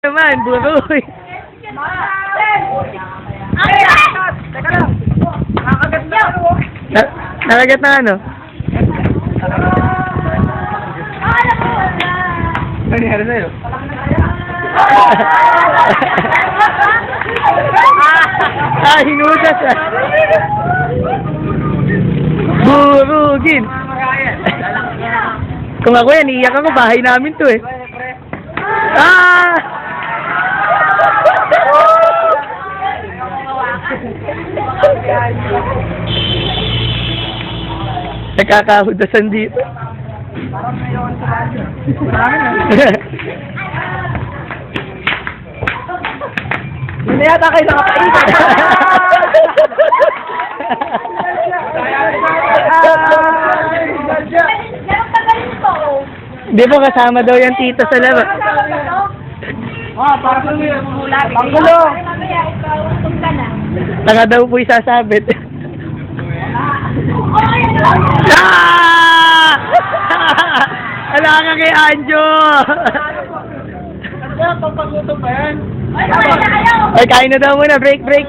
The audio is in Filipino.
naman, lang. Nakagat na ano. Ano? Nangyari sa'yo? ah, hinudas ah. Burugin. Kung ako yan, iiyak ako, bahay namin to eh. Ah! Nakakahudasan dito. Hindi yata kayo nakapaitan. Di ba kasama daw yung tita sa? Ah, para sa mga Panggulo. Taka daw po isasabit. ah! Wala ka kay Anjo! Ay, kain na daw muna. Break, break.